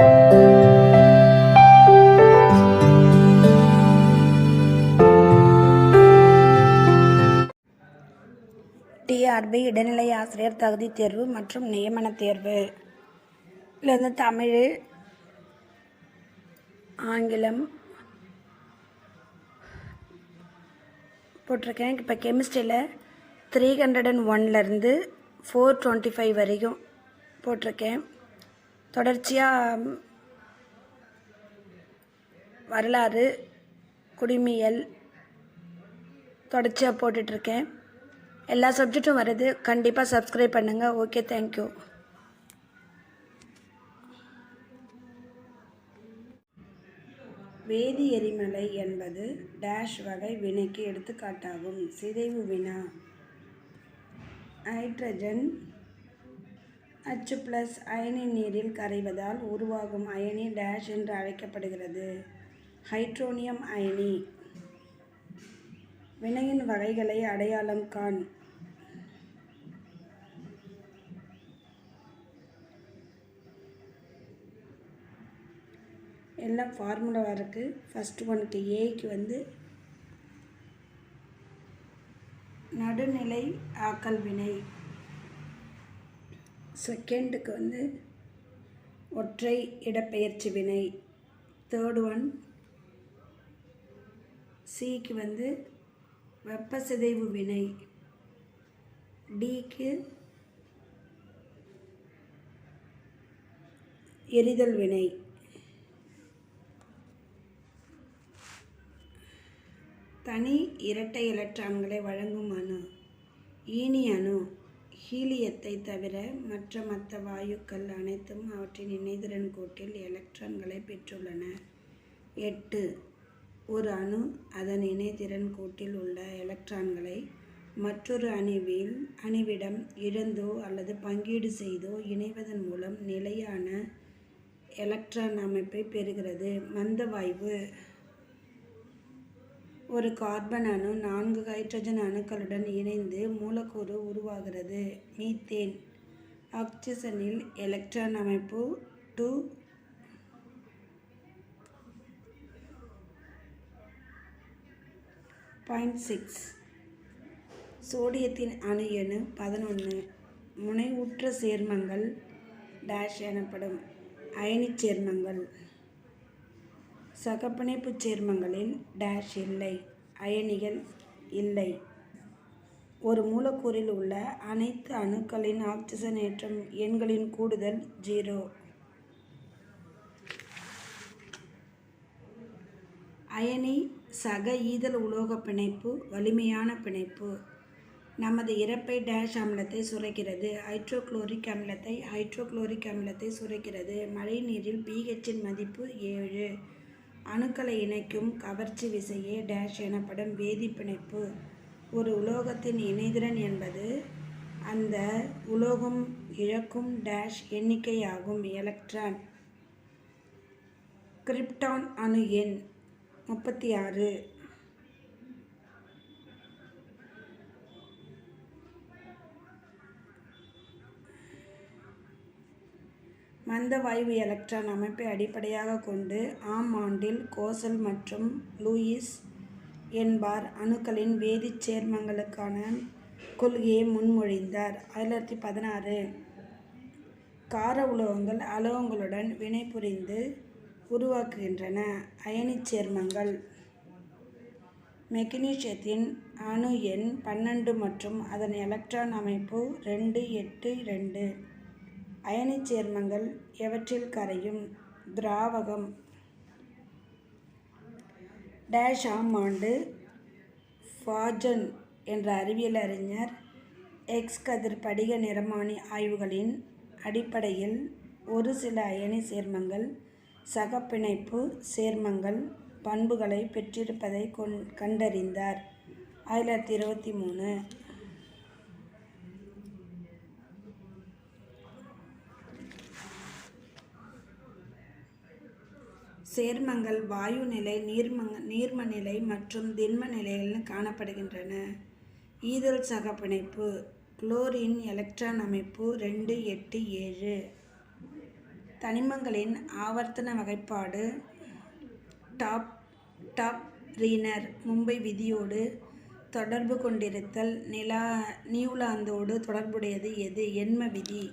TRP இடைநிலை ஆசிரியர் தகுதித் தேர்வு மற்றும் நியமனத் தேர்வு. இதில் வந்து தமிழ் ஆங்கிலம் போட்டிருக்கேன். இப்போ கெமிஸ்ட்ரியில் த்ரீ ஹண்ட்ரட் அண்ட் ஒன்லேருந்து ஃபோர் டுவெண்ட்டி ஃபைவ் வரைக்கும் போட்டிருக்கேன். தொடர்ச்சியாக வரலாறு குடிமியல் தொடர்ச்சியாக போட்டுட்ருக்கேன். எல்லா சப்ஜெக்ட்டும் வருது. கண்டிப்பாக சப்ஸ்கிரைப் பண்ணுங்கள் ஓகே தேங்க்யூ வேதி எரிமலை என்பது டேஷ் வகை வினைக்கு எடுத்துக்காட்டாகும். சிதைவு வினா. ஹைட்ரஜன் அச்சு ப்ளஸ் அயனி நீரில் கரைவதால் உருவாகும் அயனி டேஷ் என்று அழைக்கப்படுகிறது. ஹைட்ரோனியம் அயனி. வினையின் வகைகளை அடையாளம் காண். எல்லாம் ஃபார்முலாவாக இருக்குது ஃபஸ்ட்டு ஒனுக்கு ஏக்கு வந்து நடுநிலை ஆக்கல் வினை. செகண்டுக்கு வந்து ஒற்றை இடப்பெயர்ச்சி வினை. தேர்டு ஒன் சிக்கு வந்து வெப்ப சிதைவு வினை. டிக்கு எரிதல் வினை. தனி இரட்டை எலக்ட்ரான்களை வழங்கும் அணு ஈனி அணு. ஹீலியத்தை தவிர மற்ற மற்ற வாயுக்கள் அனைத்தும் அவற்றின் இணைதிறன் கோட்டில் எலக்ட்ரான்களை பெற்றுள்ளன. எட்டு. ஒரு அணு அதன் இணைதிறன் கோட்டில் உள்ள எலக்ட்ரான்களை மற்றொரு அணுவில் அணுவிடம் இழந்தோ அல்லது பங்கீடு செய்தோ இணைவதன் மூலம் நிலையான எலக்ட்ரான் அமைப்பை பெறுகிறது. மந்த வாயு ஒரு கார்பன் அணு நான்கு ஹைட்ரஜன் அணுக்களுடன் இணைந்து மூலக்கூறு உருவாகிறது. மீத்தேன் ஆக்சிஜனில் எலக்ட்ரான் அமைப்பு டூ பாயிண்ட் சிக்ஸ். சோடியத்தின் அணு எணு பதினொன்று முனைவுற்ற சேர்மங்கள் டேஷ் எனப்படும் அயனிச் சேர்மங்கள். சகப்பிணைப்புச் சேர்மங்களில் டேஷ் இல்லை அயனிகள் இல்லை. ஒரு மூலக்கூறில் உள்ள அனைத்து அணுக்களின் ஆக்சிஜனேற்றம் எண்களின் கூடுதல் ஜீரோ அயனி சக ஈதல் உலோக பிணைப்பு வலிமையான பிணைப்பு. நமது இறப்பை டேஷ் அமிலத்தை சுரைக்கிறது ஹைட்ரோகுளோரிக் அமிலத்தை ஹைட்ரோகுளோரிக் அமிலத்தை சுரைக்கிறது. மழைநீரில் பிஹெச்சின் மதிப்பு ஏழு. அணுக்களை இணைக்கும் கவர்ச்சி விசையே டேஷ் எனப்படும் வேதிப்பிணைப்பு ஒரு உலோகத்தின் இணைதிறன் என்பது அந்த உலோகம் இழக்கும் டேஷ் எண்ணிக்கையாகும் எலக்ட்ரான் கிரிப்டான் அணு எண் முப்பத்தி ஆறு. மந்த வாயு எலக்ட்ரான் அமைப்பை அடிப்படையாக கொண்டு ஆம் ஆண்டில் கோசல் மற்றும் லூயிஸ் என்பார். அணுக்களின் வேதிச் சேர்மங்களுக்கான கொள்கையை முன்மொழிந்தார். ஆயிரத்தி பதினாறு கார உலோகங்கள் அலோகங்களுடன் வினைபுரிந்து உருவாக்குகின்றன. அயனிச் சேர்மங்கள். மெக்னீஷியத்தின் அணு எண் பன்னெண்டு மற்றும் அதன் எலக்ட்ரான் அமைப்பு ரெண்டு எட்டு ரெண்டு. அயனிச் சேர்மங்கள் எவற்றில் கரையும்? திராவகம். டேஷ் ஆம் ஆண்டு ஃபாஜன் என்ற அறிவியல் அறிஞர் எக்ஸ் கதிர் படிக நிறமானி ஆய்வுகளின் அடிப்படையில் ஒரு சில அயனி சேர்மங்கள் சகப்பிணைப்பு சேர்மங்கள் பண்புகளை பெற்றிருப்பதை கொண் கண்டறிந்தார். ஆயிரத்தி தொள்ளாயிரத்தி இருபத்தி மூணு. சேர்மங்கள் வாயு நிலை நீர்ம நீர்ம நிலை மற்றும் திண்ம நிலைகளில் காணப்படுகின்றன. ஈதல் சகப்பிணைப்பு குளோரின் எலக்ட்ரான் அமைப்பு ரெண்டு எட்டு ஏழு. தனிமங்களின் ஆவர்த்தன வகைப்பாடு டாப் டாப் ரீனர் மும்பை விதியோடு தொடர்பு கொண்டிருத்தல் நிலா நியூலாந்தோடு தொடர்புடையது எது? எண்ம விதி.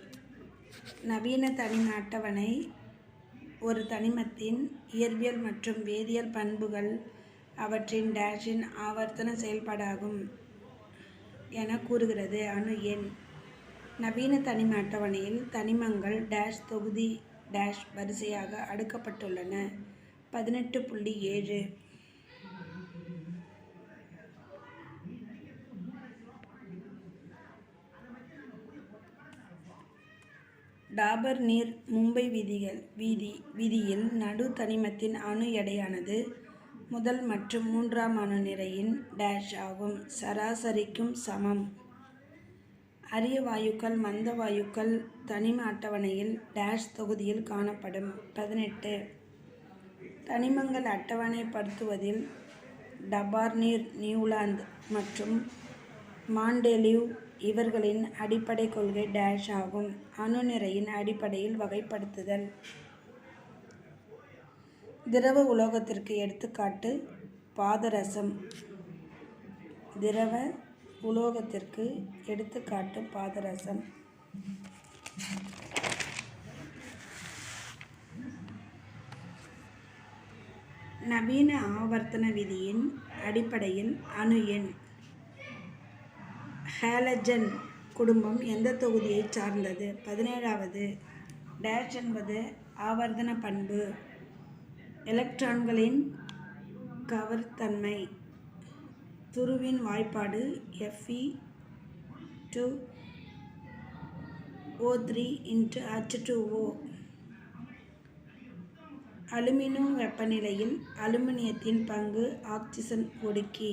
நவீன தனிம அட்டவணை ஒரு தனிமத்தின் இயற்பியல் மற்றும் வேதியியல் பண்புகள் அவற்றின் டேஷின் ஆவர்த்தன செயல்பாடாகும் என கூறுகிறது. அணு எண். நவீன தனிம அட்டவணையில் தனிமங்கள் டேஷ் தொகுதி டேஷ் வரிசையாக அடுக்கப்பட்டுள்ளன. பதினெட்டு புள்ளி ஏழு. டாபர் நீர் மும்பை விதிகள் வீதி விதியில் நடு தனிமத்தின் அணு எடையானது முதல் மற்றும் மூன்றாம் அணு நிறையின் டேஷ் ஆகும். சராசரிக்கும் சமம். அரிய வாயுக்கள் மந்த வாயுக்கள் தனிம அட்டவணையில் டேஷ் தொகுதியில் காணப்படும். பதினெட்டு. தனிமங்கள் அட்டவணைப்படுத்துவதில் டபார்னீர் நியூலாந்து மற்றும் மாண்டெலிவ் இவர்களின் அடிப்படை கொள்கை டேஷ் ஆகும். அணு நிறையின் அடிப்படையில் வகைப்படுத்துதல். திரவ உலோகத்திற்கு எடுத்துக்காட்டு பாதரசம். திரவ உலோகத்திற்கு எடுத்துக்காட்டு பாதரசம். நவீன ஆவர்த்தன விதியின் அடிப்படையில் அணு எண். ஹேலஜன் குடும்பம் எந்த தொகுதியைச் சார்ந்தது? பதினேழாவது டேஷ் என்பது ஆவர்த்தன பண்பு. எலக்ட்ரான்களின் கவர்த்தன்மை. துருவின் வாய்ப்பாடு F E two O three into H two O alumino வெப்பநிலையில் அலுமினியத்தின் பங்கு ஆக்சிஜன் ஒடுக்கி.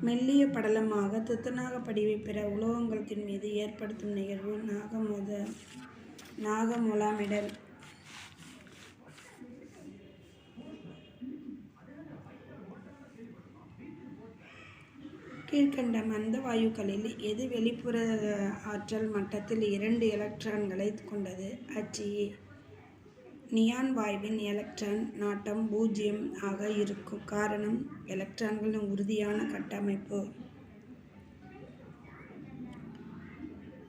மெல்லிய படலமாக துத்தநாக படிவை பிற உலோகங்களின் மீது ஏற்படுத்தும் நிகழ்வு நாகமுத நாகமுலாமிடல். கீழ்கண்ட மந்த வாயுக்களில் எது வெளிப்புற ஆற்றல் மட்டத்தில் இரண்டு எலக்ட்ரான்களை கொண்டது? அச்சியே நியான் வாயுவின் எலக்ட்ரான் நாட்டம் பூஜ்ஜியம் ஆக இருக்கும். காரணம் எலக்ட்ரான்களின் உறுதியான கட்டமைப்பு.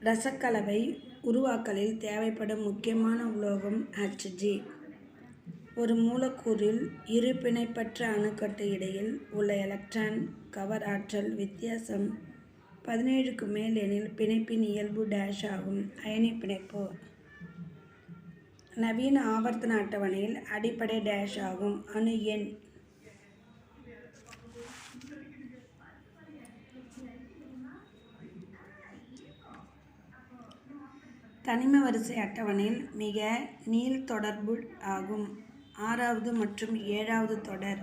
ரசக்கலவை உருவாக்கலில் தேவைப்படும் முக்கியமான உலோகம் ஹச்ஜி ஒரு மூலக்கூறில் இரு பிணைப்பற்ற அணுக்கட்டு இடையில் உள்ள எலக்ட்ரான் கவர் ஆற்றல் வித்தியாசம் பதினேழுக்கு மேல் எனில் பிணைப்பின் இயல்பு டேஷ் ஆகும். அயனி பிணைப்பு. நவீன ஆவர்த்தன அட்டவணையில் அடிப்படை டேஷ் ஆகும். அணு எண். தனிம வரிசை அட்டவணையில் மிக நீள்தொடர்பு ஆகும். ஆறாவது மற்றும் ஏழாவது தொடர்.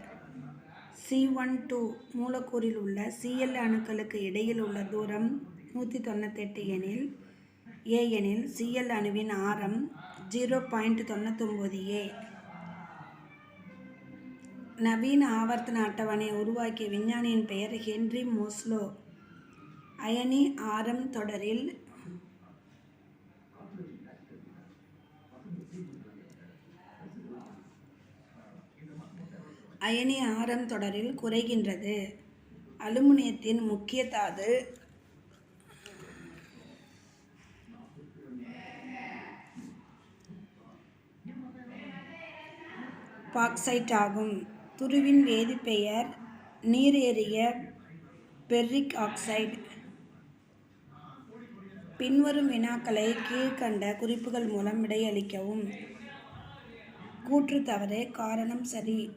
சி ஒன் டூ மூலக்கூறில் உள்ள சிஎல் அணுக்களுக்கு இடையில் உள்ள தூரம் நூற்றி தொண்ணூத்தெட்டு எனில் ஏ எனில் சிஎல் அணுவின் ஆரம் ஜீரோ பாயிண்ட் தொண்ணூத்தொம்பது ஏ. நவீன ஆவர்த்தன அட்டவணை உருவாக்கிய விஞ்ஞானியின் பெயர் ஹென்றி மோஸ்லோ. அயனி ஆரம் தொடரில் அயனி ஆரம் தொடரில் குறைகின்றது. அலுமினியத்தின் முக்கிய தாது பாக்சைட் ஆகும் துருவின் வேதிப்பெயர் நீரேறிய பெர்ரிக் ஆக்சைடு. பின்வரும் வினாக்களை கீழ்கண்ட குறிப்புகள் மூலம் விடையளிக்கவும். கூற்று தவறு காரணம் சரி.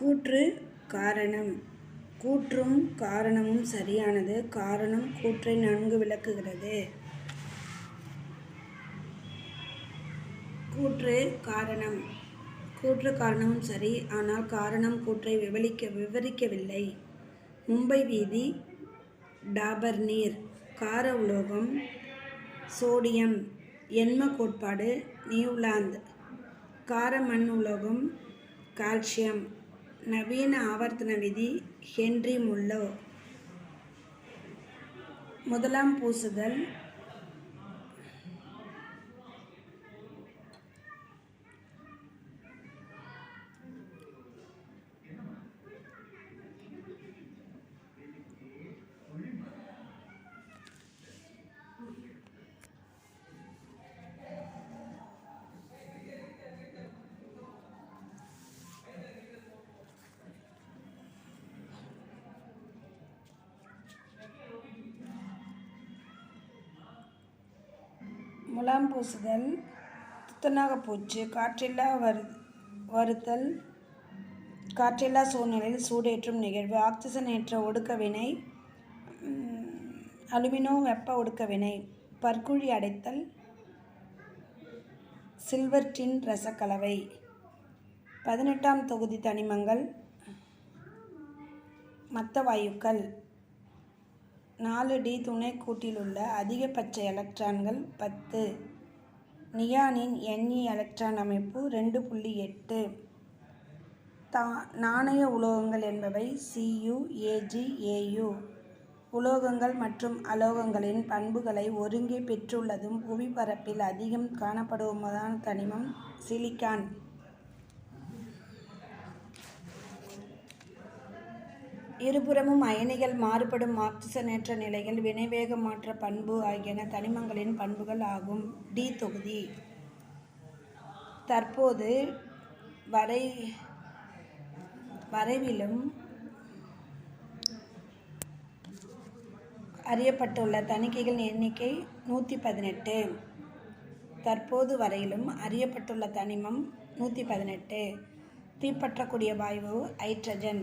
கூற்று காரணம். கூற்றும் காரணமும் சரியானது. காரணம் கூற்றை நன்கு விளக்குகிறது. கூற்று காரணம். கூற்று காரணமும் சரி ஆனால் காரணம் கூற்றை விவரிக்க விவரிக்கவில்லை. மும்பை வீதி டாபர் நீர் கார உலோகம் சோடியம் எண்ம கோட்பாடு நியூலாந்து கார மண் உலோகம் கால்சியம் நவீன ஆவர்த்தன விதி ஹென்றி முல்லோ. முதலாம் பூசுதல் முலாம் பூசுதல் துத்தநாக பூச்சு காற்றில்லா வரு வருத்தல் காற்றில்லா சூழ்நிலையில் சூடேற்றும் நிகழ்வு ஆக்சிஜனேற்ற ஒடுக்க வினை அலுமினோ வெப்ப ஒடுக்க வினை பற்குழி அடைத்தல் சில்வர் டின் ரசக்கலவை. பதினெட்டாம் தொகுதி தனிமங்கள் மத்த வாயுக்கள் நாலு டி துணைக்கூட்டிலுள்ள அதிகபட்ச எலக்ட்ரான்கள் பத்து. நியானின் எண்ணி எலக்ட்ரான் அமைப்பு ரெண்டு புள்ளி எட்டு. தா நாணய உலோகங்கள் என்பவை சியு ஏஜி ஏயு உலோகங்கள் மற்றும் அலோகங்களின் பண்புகளை ஒருங்கே பெற்றுள்ளதும் புவிப்பரப்பில் அதிகம் காணப்படுவதான தனிமம் சிலிக்கான். இருபுறமும் அயனிகள் மாறுபடும் ஆக்சிசனேற்ற நிலைகள் வினைவேக மாற்ற பண்பு ஆகியன தனிமங்களின் பண்புகள் ஆகும். டி தொகுதி. தற்போது வரை வரைவிலும் அறியப்பட்டுள்ள தணிக்கைகளின் எண்ணிக்கை நூற்றி பதினெட்டு. தற்போது வரையிலும் அறியப்பட்டுள்ள தனிமம் நூற்றி பதினெட்டு. தீப்பற்றக்கூடிய வாயு ஹைட்ரஜன்.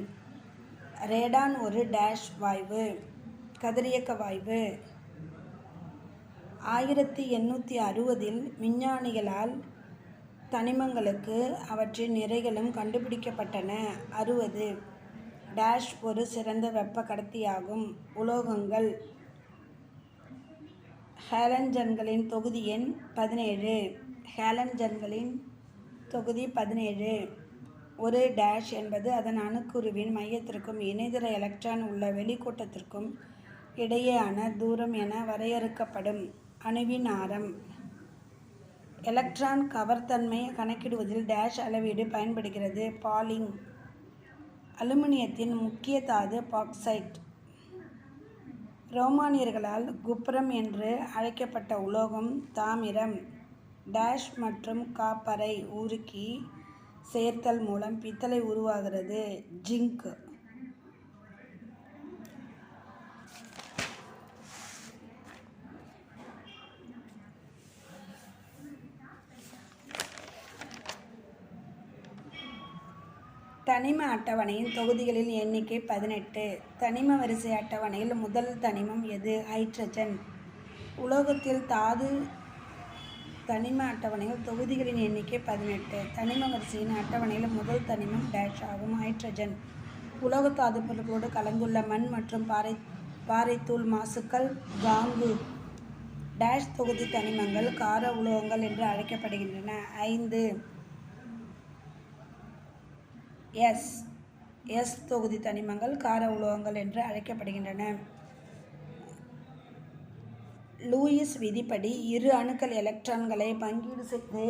ரேடான் ஒரு டேஷ் வாயு கதிரியக்க வாய்வு. ஆயிரத்தி எண்ணூற்றி அறுபதில் விஞ்ஞானிகளால் தனிமங்களுக்கு அவற்றின் நிறைகளும் கண்டுபிடிக்கப்பட்டன. அறுபது. டேஷ் ஒரு சிறந்த வெப்ப கடத்தியாகும் உலோகங்கள். ஹேலன்ஜன்களின் தொகுதி எண் பதினேழு. ஹேலன்ஜன்களின் தொகுதி பதினேழு. ஒரு டேஷ் என்பது அதன் அணுக்குருவின் மையத்திற்கும் இணைதர எலக்ட்ரான் உள்ள வெளிக்கூட்டத்திற்கும் இடையேயான தூரம் என வரையறுக்கப்படும் அணுவின் ஆரம். எலக்ட்ரான் கவர்தன்மை கணக்கிடுவதில் டேஷ் அளவீடு பயன்படுகிறது. பாலிங் அலுமினியத்தின் முக்கிய தாது பாக்சைட் ரோமானியர்களால் குப்ரம் என்று அழைக்கப்பட்ட உலோகம் தாமிரம். டேஷ் மற்றும் காப்பரை உருக்கி சேர்த்தல் மூலம் பித்தளை உருவாகிறது. ஜிங்க். தனிம அட்டவணையின் தொகுதிகளின் எண்ணிக்கை பதினெட்டு. தனிம வரிசை அட்டவணையில் முதல் தனிமம் எது? ஹைட்ரஜன். உலோகத்தில் தாது தனிம அட்டவணையில் தொகுதிகளின் எண்ணிக்கை பதினெட்டு. தனிம வரிசையின் அட்டவணையில் முதல் தனிமம் டேஷ் ஆகும். ஹைட்ரஜன் உலோக தாது பொருட்களோடு கலந்துள்ள மண் மற்றும் பாறை பாறைத்தூள் மாசுக்கள் காங்கு. டேஷ் தொகுதி தனிமங்கள் கார உலோகங்கள் என்று அழைக்கப்படுகின்றன. ஐந்து. எஸ் எஸ் தொகுதி தனிமங்கள் கார உலோகங்கள் என்று அழைக்கப்படுகின்றன. லூயிஸ் விதிப்படி இரு அணுக்கள் எலக்ட்ரான்களை பங்கீடு செய்து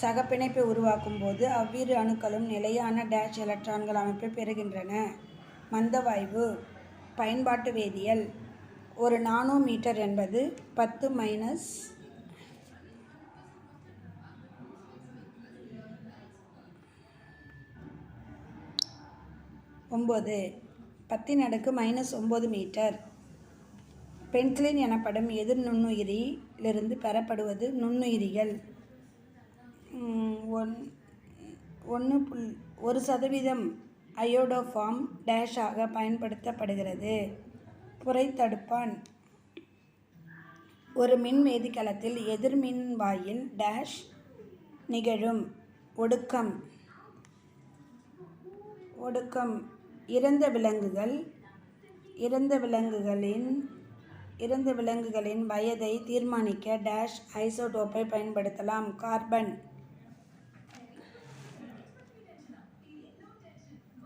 சகப்பிணைப்பை உருவாக்கும் போது அவ்விரு அணுக்களும் நிலையான டேஷ் எலக்ட்ரான்கள் அமைப்பை பெறுகின்றன. மந்தவாய்வு பயன்பாட்டு வேதியியல் ஒரு நானோமீட்டர் என்பது பத்து மைனஸ் ஒம்பது. பத்தின் அடுக்கு மைனஸ் ஒம்பது மீட்டர். பென்சிலின் எனப்படும் எதிர் நுண்ணுயிரிலிருந்து பெறப்படுவது நுண்ணுயிரிகள் ஒன் ஒன்று புல் ஒரு சதவீதம் அயோடோஃபார்ம் டேஷாக பயன்படுத்தப்படுகிறது. புரைத்தடுப்பான் ஒரு மின் வேதிக்கலத்தில் எதிர்மின் வாயில் டேஷ் நிகழும். ஒடுக்கம். ஒடுக்கம். இறந்த விலங்குகள் இறந்த விலங்குகளின் இறந்த விலங்குகளின் வயதை தீர்மானிக்க டேஷ் ஐசோடோப்பை பயன்படுத்தலாம். கார்பன்.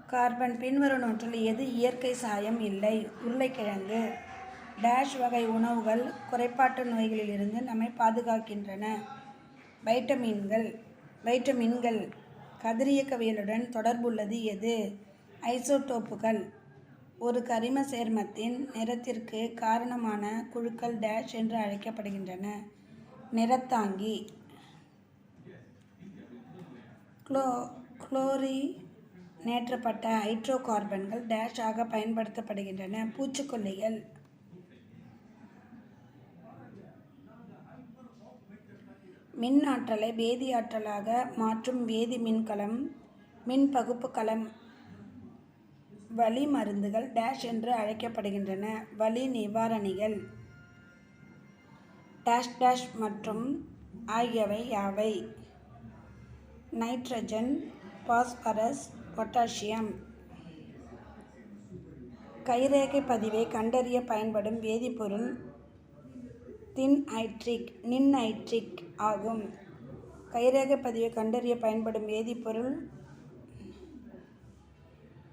கார்பன் பின்வரும் நோற்றில் எது இயற்கை சாயம் இல்லை? உருளைக்கிழங்கு. டேஷ் வகை உணவுகள் குறைபாட்டு நோய்களிலிருந்து நம்மை பாதுகாக்கின்றன. வைட்டமின்கள். வைட்டமின்கள் கதிரியக்கவியலுடன் தொடர்புள்ளது எது? ஐசோடோப்புகள். ஒரு கரிம சேர்மத்தின் நிறத்திற்கு காரணமான குழுக்கள் டேஷ் என்று அழைக்கப்படுகின்றன. நிறத்தாங்கி. குளோ குளோரினேற்றப்பட்ட ஹைட்ரோகார்பன்கள் டேஷ் ஆக பயன்படுத்தப்படுகின்றன. பூச்சிக்கொல்லிகள். மின் ஆற்றலை வேதி ஆற்றலாக மாற்றும் வேதி மின்கலம் மின் பகுப்பு கலம் வலி மருந்துகள் டேஷ் என்று அழைக்கப்படுகின்றன. வலி நிவாரணிகள். டேஷ் டேஷ் மற்றும் ஆகியவை யாவை? நைட்ரஜன் பாஸ்பரஸ் பொட்டாசியம் கைரேகை பதிவை கண்டறிய பயன்படும் வேதிப்பொருள் தின் ஐட்ரிக் நின் ஐட்ரிக் ஆகும். கைரேகை பதிவை கண்டறிய பயன்படும் வேதிப்பொருள்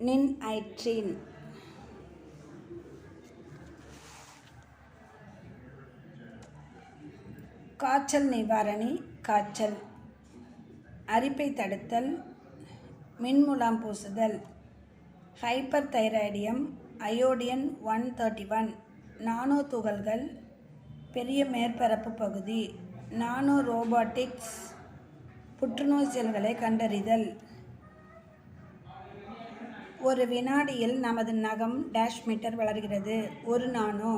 நின் ஐட்ரின் காய்ச்சல் நிவாரணி காய்ச்சல். அரிப்பை தடுத்தல் மின்முலாம் பூசுதல். Hyper தைராய்டியம் அயோடியன் one thirty one. Nano துகள்கள் பெரிய மேற்பரப்பு பகுதி. நானோ ரோபாட்டிக்ஸ் புற்றுநோய் செல்களை கண்டறிதல். ஒரு வினாடியில் நமது நகம் டேஷ் மீட்டர் வளர்கிறது. ஒரு நானோ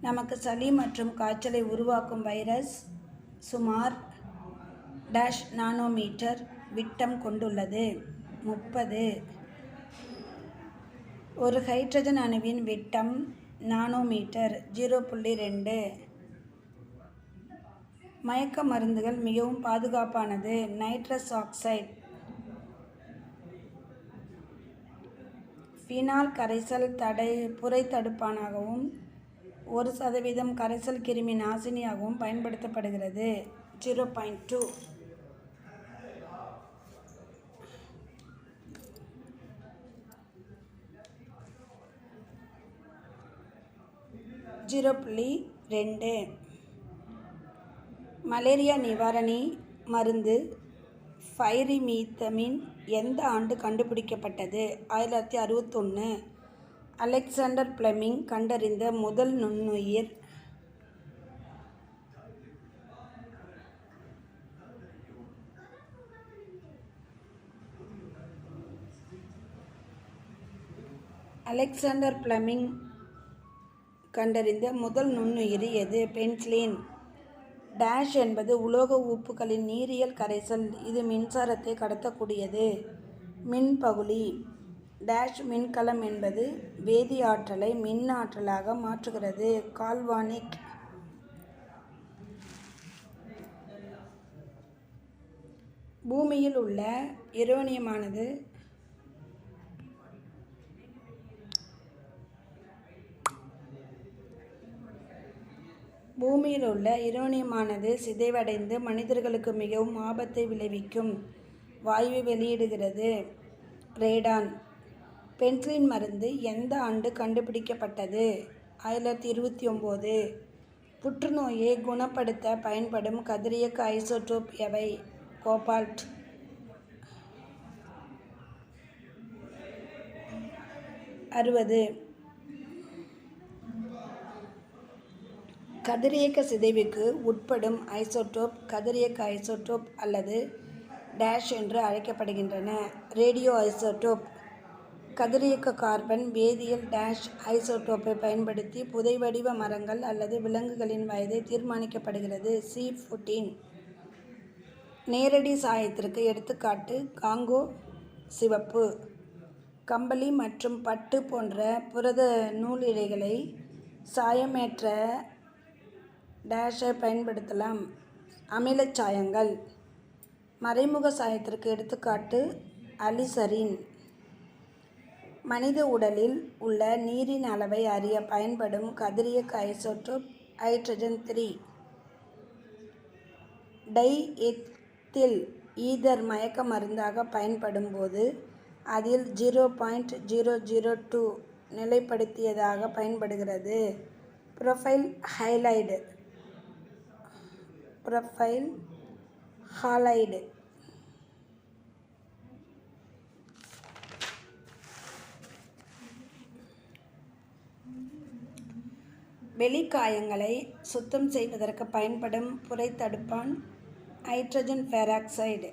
நமக்கு சளி மற்றும் காய்ச்சலை உருவாக்கும் வைரஸ் சுமார் டேஷ் நானோமீட்டர் விட்டம் கொண்டுள்ளது. முப்பது. ஒரு ஹைட்ரஜன் அணுவின் விட்டம் நானோமீட்டர் ஜீரோ புள்ளி ரெண்டு. மயக்க மருந்துகள் மிகவும் பாதுகாப்பானது. நைட்ரஸ் ஆக்சைடு ஃபினால் கரைசல் தடை புரை தடுப்பானாகவும் ஒரு சதவீதம் கரைசல் கிருமி நாசினியாகவும் பயன்படுத்தப்படுகிறது. Zero point two. ஜீரோ புள்ளி ரெண்டு. மலேரியா நிவாரணி மருந்து ஃபைரிமீத்தமின் எந்த ஆண்டு கண்டுபிடிக்கப்பட்டது? ஆயிரத்தி தொள்ளாயிரத்தி அறுபத்தொன்று அலெக்சாண்டர் பிளமிங் கண்டறிந்த முதல் நுண்ணுயிர் அலெக்சாண்டர் பிளமிங் கண்டறிந்த முதல் நுண்ணுயிர் எது? பென்சிலின். டேஷ் என்பது உலோக உப்புகளின் நீரியல் கரைசல். இது மின்சாரத்தை கடத்தக்கூடியது. மின்பகுளி டேஷ் மின்கலம் என்பது வேதி ஆற்றலை மின் ஆற்றலாக மாற்றுகிறது. கால்வானிக் பூமியில் உள்ள யுரேனியமானது பூமியில் உள்ள யுரேனியமானது சிதைவடைந்து மனிதர்களுக்கு மிகவும் ஆபத்தை விளைவிக்கும் வாயுவை வெளியிடுகிறது. ரேடான் பென்சிலின் மருந்து எந்த ஆண்டு கண்டுபிடிக்கப்பட்டது? ஆயிரத்தி தொள்ளாயிரத்தி இருபத்தி ஒம்பது. புற்றுநோயை குணப்படுத்த பயன்படும் கதிரியக்க ஐசோடோப் எவை? கோபால்ட். அறுபது. கதிரியக்க சிதைவுக்கு உட்படும் ஐசோடோப் கதிரியக்க ஐசோடோப் அல்லது டேஷ் என்று அழைக்கப்படுகின்றன. ரேடியோ ஐசோடோப் கதிரியக்க கார்பன் வேதியியல் டேஷ் ஐசோடோப்பை பயன்படுத்தி புதைவடிவ மரங்கள் அல்லது விலங்குகளின் வயதை தீர்மானிக்கப்படுகிறது. சி ஃபுட்டீன் நேரடி சாயத்திற்கு எடுத்துக்காட்டு காங்கோ சிவப்பு. கம்பளி மற்றும் பட்டு போன்ற புரத நூல் இழைகளை சாயமேற்ற டேஷை பயன்படுத்தலாம். அமிலச் சாயங்கள். மறைமுக சாயத்திற்கு எடுத்துக்காட்டு அலிசரின். மனித உடலில் உள்ள நீரின் அளவை அறிய பயன்படும் கதிரியக்க isotope hydrogen three. Di ethyl ether மயக்க மருந்தாக பயன்படும் போது அதில் zero point zero zero two நிலைப்படுத்தியதாக பயன்படுகிறது. Profile halide. ப்ரொஃபைல் ஹாலைடு வெளிக்காயங்களை சுத்தம் செய்வதற்கு பயன்படும் புரைத்தடுப்பான் ஹைட்ரஜன் பெராக்சைடு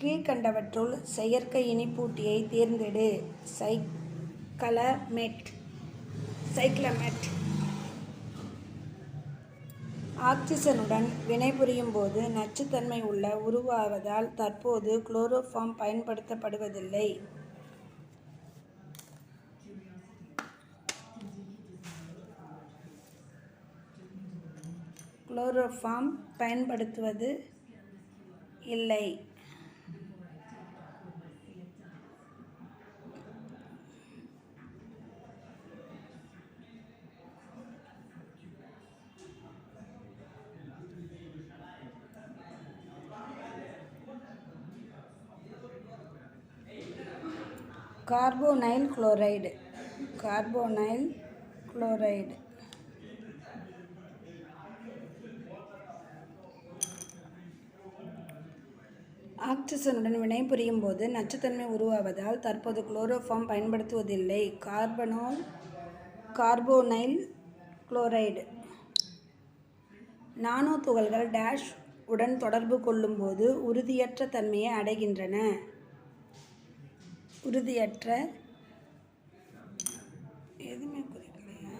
கீழ்கண்டவற்றுள் செயற்கை இனிப்பூட்டியை தேர்ந்தெடு. சைக்கலமெட் சைக்ளமெட் ஆக்சிஜனுடன் வினைபுரியும் போது நச்சுத்தன்மை உள்ள உருவாவதால் தற்போது குளோரோஃபார்ம் பயன்படுத்தப்படுவதில்லை. குளோரோஃபார்ம் பயன்படுத்துவது இல்லை. கார்போனைல் குளோரைடு கார்போனைல் குளோரைடு ஆக்சிசனுடன் வினைபுரியும் போது நச்சுத்தன்மை உருவாவதால் தற்போது குளோரோஃபார்ம் பயன்படுத்துவதில்லை. கார்பனோல் கார்போனைல் குளோரைடு நானோ துகள்கள் டேஷ் உடன் தொடர்பு கொள்ளும்போது உறுதியற்ற தன்மையை அடைகின்றன. உறுதியற்ற எதுவுமே குறிக்கலையா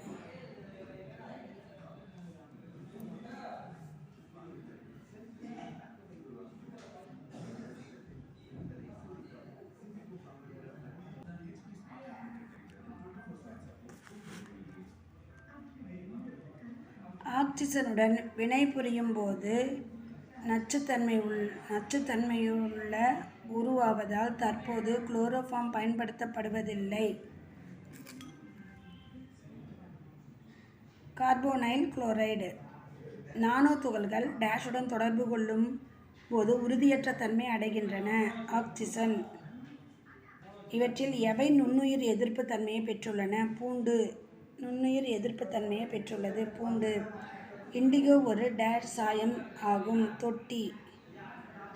ஆக்சிஜனுடன் வினைபுரியும் போது நச்சுத்தன்மை உள் நச்சுத்தன்மையுள்ள உருவாவதால் தற்போது குளோரோஃபார்ம் பயன்படுத்தப்படுவதில்லை. கார்போனைல் குளோரைடு நானோ துகள்கள் டேஷுடன் தொடர்பு கொள்ளும் போது உறுதியற்ற தன்மை அடைகின்றன. ஆக்சிஜன் இவற்றில் எவை நுண்ணுயிர் எதிர்ப்பு தன்மையை பெற்றுள்ளன? பூண்டு. நுண்ணுயிர் எதிர்ப்பு தன்மையை பெற்றுள்ளது. பூண்டு. இண்டிகோ ஒரு டேஷ் சாயம் ஆகும். தொட்டி.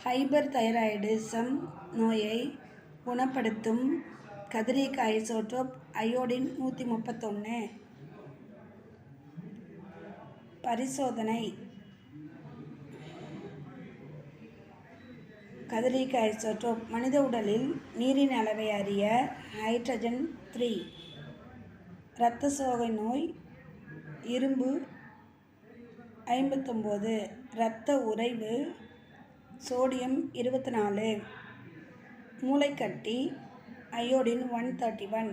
ஹைபர் தைராய்டிசம் நோயை குணப்படுத்தும் கதிரியக்க ஐசோட்டோப் அயோடின் நூற்றி முப்பத்தொன்று பரிசோதனை. கதிரியக்க ஐசோட்டோப் மனித உடலில் நீரின் அளவை அறிய ஹைட்ரஜன் த்ரீ. இரத்த சோகை நோய் இரும்பு ஐம்பத்தொம்போது. இரத்த உறைவு சோடியம் இருபத்தி நாலு மூளைக்கட்டி iodine one thirty one.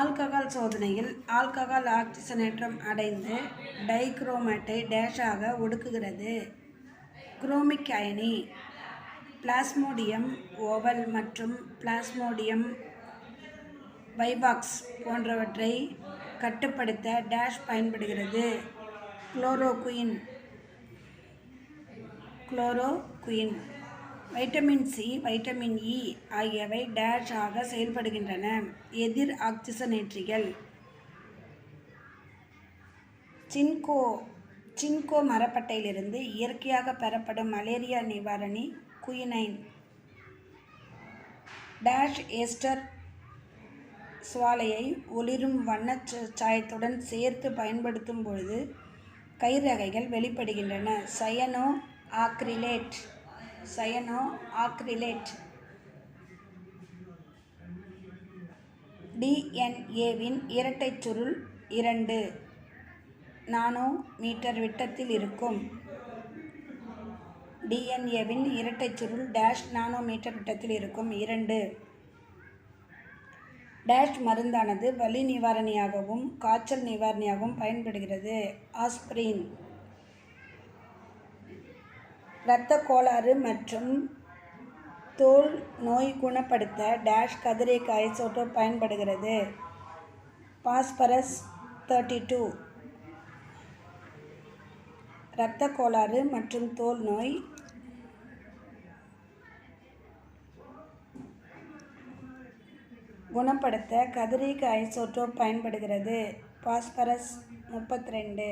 Alcohol சோதனையில் ஆல்கஹால் ஆக்சிஜனேற்றம் அடைந்து டைக்ரோமேட்டை டேஷாக ஒடுக்குகிறது. குரோமிக் அயனி பிளாஸ்மோடியம் ஓவல் மற்றும் பிளாஸ்மோடியம் வைபாக்ஸ் போன்றவற்றை கட்டுப்படுத்த டேஷ் பயன்படுகிறது. Chloroquine chloroquine vitamin C vitamin E ஆகியவை டேஷ் ஆக செயல்படுகின்றன. எதிர் ஆக்சிஜனேற்றிகள் சின்கோ சின்கோ மரப்பட்டையிலிருந்து இயற்கையாக பெறப்படும் மலேரியா நிவாரணி குயினைன் டேஷ் எஸ்டர் சுவாலையை ஒளிரும் வண்ணச் ச- சாயத்துடன் சேர்த்து பயன்படுத்தும் பொழுது கைரகைகள் வெளிப்படுகின்றன. Cyano acrylate. Cyano acrylate. டிஎன்ஏவின் இரட்டைச் சுருள் இரண்டு. நானோ மீட்டர் விட்டத்தில் இருக்கும். டிஎன்ஏவின் இரட்டைச் சுருள் டேஷ் நானோ மீட்டர் விட்டத்தில் இருக்கும். இரண்டு. டேஷ் மருந்தானது வலி நிவாரணியாகவும் காய்ச்சல் நிவாரணியாகவும் பயன்படுகிறது. ஆஸ்பிரின். இரத்த கோளாறு மற்றும் தோல் நோய் குணப்படுத்த டேஷ் கதிரியக்க ஐசோடோப் பயன்படுகிறது. Phosphorus thirty two. இரத்த கோளாறு மற்றும் தோல் நோய் குணப்படுத்த கதிரியக்க ஐசோடோப் பயன்படுகிறது. பாஸ்பரஸ் முப்பத்தி ரெண்டு